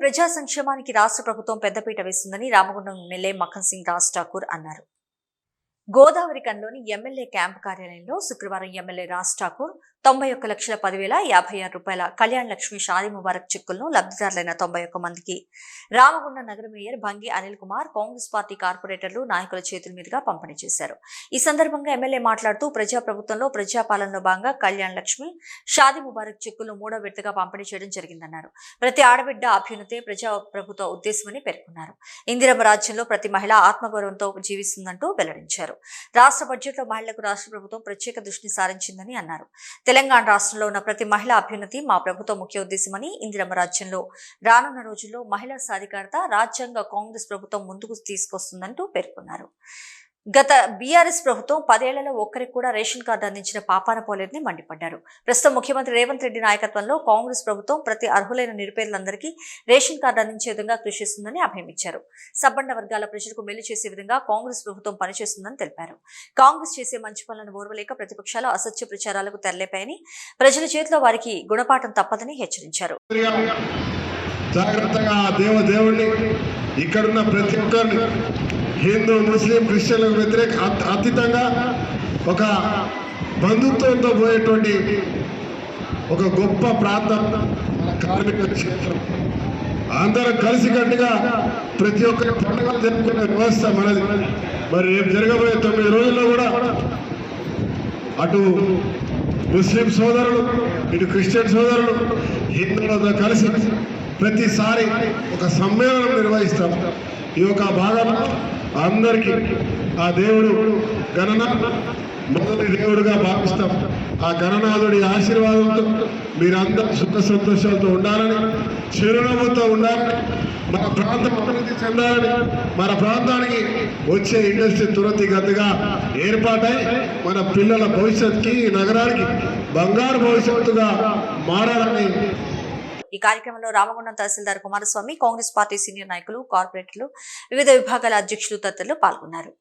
ప్రజా సంక్షేమానికి రాష్ట్ర ప్రభుత్వం పెద్దపీట వేస్తుందని రామగుండం ఎమ్మెల్యే మఖన్ సింగ్ రాజ్ ఠాకూర్ అన్నారు. గోదావరి కన్లోని ఎమ్మెల్యే క్యాంప్ కార్యాలయంలో శుక్రవారం ఎమ్మెల్యే రాజ్ ఠాకూర్ తొంభై ఒక్క లక్షల పదివేల యాభై ఆరు రూపాయల కళ్యాణ్ లక్ష్మి షాదీ ముబారక్ చెక్కులను లబ్ధిదారులైన తొంభై ఒక్క మందికి. రామగుండం నగర మేయర్ భంగి అనిల్ కుమార్ కాంగ్రెస్ పార్టీ కార్పొరేటర్లు నాయకుల చేతుల మీదుగా పంపిణీ చేశారు. ఈ సందర్భంగా ఎమ్మెల్యే మాట్లాడుతూ ప్రజా ప్రభుత్వంలో ప్రజాపాలనలో భాగంగా కళ్యాణ్ లక్ష్మి షాదీ ముబారక్ చెక్కులను మూడో విడతగా పంపిణీ చేయడం జరిగిందన్నారు. ప్రతి ఆడబిడ్డ అభ్యున్నతే ప్రజా ప్రభుత్వ ఉద్దేశమని పేర్కొన్నారు. ఇందిరమ్మ రాజ్యంలో ప్రతి మహిళ ఆత్మగౌరవంతో జీవిస్తుందంటూ వెల్లడించారు. రాష్ట్ర బడ్జెట్లో మహిళలకు రాష్ట్ర ప్రభుత్వం ప్రత్యేక దృష్టిని సారించిందని అన్నారు. తెలంగాణ రాష్ట్రంలో ఉన్న ప్రతి మహిళ అభ్యున్నతి మా ప్రభుత్వ ముఖ్య ఉద్దేశమని ఇందిరమ్మ రాజ్యంలో రానున్న రోజుల్లో మహిళా సాధికారత రాజ్యాంగ కాంగ్రెస్ ప్రభుత్వం ముందుకు తీసుకొస్తుందంటూ పేర్కొన్నారు. గత బీఆర్ఎస్ ప్రభుత్వం పదేళ్ళలో ఒక్కరికి కూడా రేషన్ కార్డు అందించిన పాపాన పోలేదని మండిపడ్డారు. ప్రస్తుతం ముఖ్యమంత్రి రేవంత్ రెడ్డి నాయకత్వంలో కాంగ్రెస్ ప్రభుత్వం ప్రతి అర్హులైన నిరుపేదలందరికీ రేషన్ కార్డు అందించే విధంగా కృషి చేస్తుందని అభయమిచ్చారు సబ్బండ వర్గాల ప్రజలకు మేలు చేసే విధంగా కాంగ్రెస్ ప్రభుత్వం పనిచేస్తుందని తెలిపారు. కాంగ్రెస్ చేసే మంచి పనులను ఓర్వలేక ప్రతిపక్షాలు అసత్య ప్రచారాలకు తెరలేపాయని ప్రజల చేతిలో వారికి గుణపాఠం తప్పదని హెచ్చరించారు. జాగ్రత్తగా దేవ దేవుడిని ఇక్కడున్న ప్రతి ఒక్కరిని హిందూ ముస్లిం క్రిస్టియన్లకు వ్యతిరేక అతీతంగా ఒక బంధుత్వంతో పోయేటువంటి ఒక గొప్ప ప్రాంతం కార్మిక క్షేత్రం. అందరం కలిసికట్టుగా ప్రతి ఒక్కరి పండుగలు జరుపుకునే వ్యవస్థ మనది. మరి రేపు జరగబోయే తొమ్మిది రోజుల్లో కూడా అటు ముస్లిం సోదరులు ఇటు క్రిస్టియన్ సోదరులు హిందువులతో కలిసి ప్రతిసారి ఒక సమ్మేళనం నిర్వహిస్తాం. ఈ యొక్క భాగంలో అందరికీ ఆ దేవుడు గణన మొదటి దేవుడుగా భావిస్తాం. ఆ గణనాథుడి ఆశీర్వాదంతో మీరందరూ సుఖ సంతోషాలతో ఉండాలని చిరునవ్వుతో ఉండాలని మన ప్రాంతం అభివృద్ధి చెందాలని మన ప్రాంతానికి వచ్చే ఇండస్ట్రీ తురతిగతిగా ఏర్పాటై మన పిల్లల భవిష్యత్తుకి నగరానికి బంగారు భవిష్యత్తుగా మారాలని ఈ కార్యక్రమంలో రామగుండం తహసీల్దార్ కుమారస్వామి కాంగ్రెస్ పార్టీ సీనియర్ నాయకులు కార్పొరేటర్లు వివిధ విభాగాల అధ్యక్షులు తదితరులు పాల్గొన్నారు.